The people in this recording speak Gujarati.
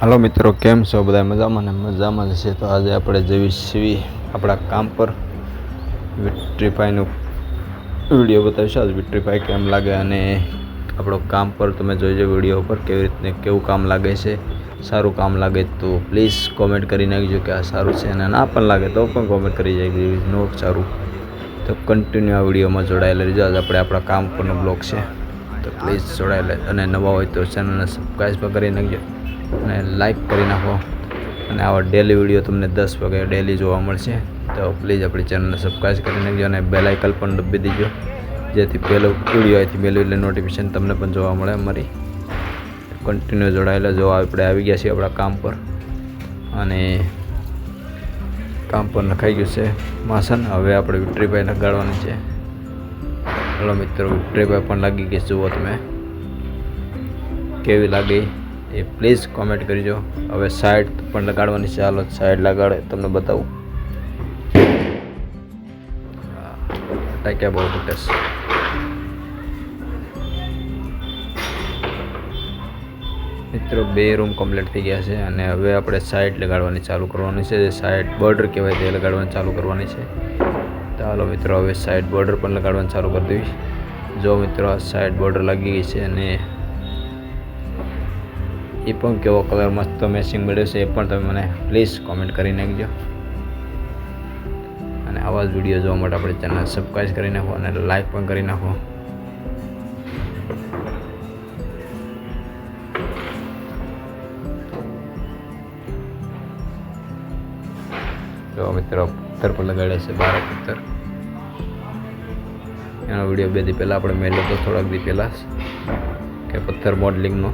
હાલો મિત્રો, કેમ છો? બધા મજામાં ને મજામાં જ છે. તો આજે આપણે જેવી સીવી આપણા કામ પર. વિટ્રીફાઈનું વીડિયો બતાવીશું. આજે વિટ્રીફાઈ કેમ લાગે અને આપણો કામ પર તમે જોઈજો વીડિયો પર કેવી રીતને કેવું કામ લાગે છે. સારું કામ લાગે તો પ્લીઝ કોમેન્ટ કરી નાખજો કે આ સારું છે અને ના પણ લાગે તો પણ કોમેન્ટ કરી જાય નો સારું. તો કન્ટિન્યુ આ વિડીયોમાં જોડાયેલા રહેજો. આજે આપણે આપણા કામ પરનો બ્લોગ છે. તો પ્લીઝ જોડાયેલા અને નવા હોય તો ચેનલને સબસ્ક્રાઈબ કરી નાખજો. અને લાઈક કરી નાખો. અને આવા ડેલી વીડિયો તમને દસ વાગે ડેલી જોવા મળશે. તો પ્લીઝ આપણી ચેનલને સબસ્ક્રાઈબ કરી નાખજો અને બેલ આઇકન પણ દબી દેજો. જેથી પહેલો વીડિયો અહીંથી પહેલું એટલે નોટિફિકેશન તમને પણ જોવા મળે અમારી. કન્ટિન્યુ જોડાયેલા. જો આપણે આવી ગયા છીએ આપણા કામ પર. અને કામ પર નખાઈ ગયું છે. માસન, હવે આપણે વિક્ટરીભાઈ લગાડવાની છે. હલો મિત્રો વિક્ટરીભાઈ પણ લાગી ગઈ જુઓ તમે. કેવી લાગી એ પ્લીઝ કોમેન્ટ કરજો. હવે સાઈડ પણ લગાડવાની છે. હાલો સાઈડ લગાડે, તમને બતાવું. ટાક્યા બહુ ફૂટેસ મિત્રો, બે રૂમ કમ્પ્લીટ થઈ ગયા છે અને હવે આપણે સાઈડ લગાડવાની ચાલુ કરવાની છે. જે સાઈડ બોર્ડર કહેવાય તે લગાડવાની ચાલુ કરવાની છે. તો હાલો મિત્રો, હવે સાઈડ બોર્ડર પણ લગાડવાનું ચાલુ કરી દઈશ. જો મિત્રો સાઈડ બોર્ડર લાગી ગઈ છે અને એ પણ કેવો કલર મસ્ત મેચિંગ મળ્યો છે એ પણ તમે મને પ્લીઝ કોમેન્ટ કરી નાખજો. અને આવા જ વીડિયો જોવા માટે આપણે ચેનલ સબસ્ક્રાઈબ કરી નાખો અને લાઈક પણ કરી નાખો. જો મિત્રો પથ્થર પર લગાડ્યા છે, બાર પથ્થર. એનો વીડિયો બે દી પહેલાં આપણે મેળ્યો હતો થોડાક દી પહેલાં કે પથ્થર મોડલિંગનો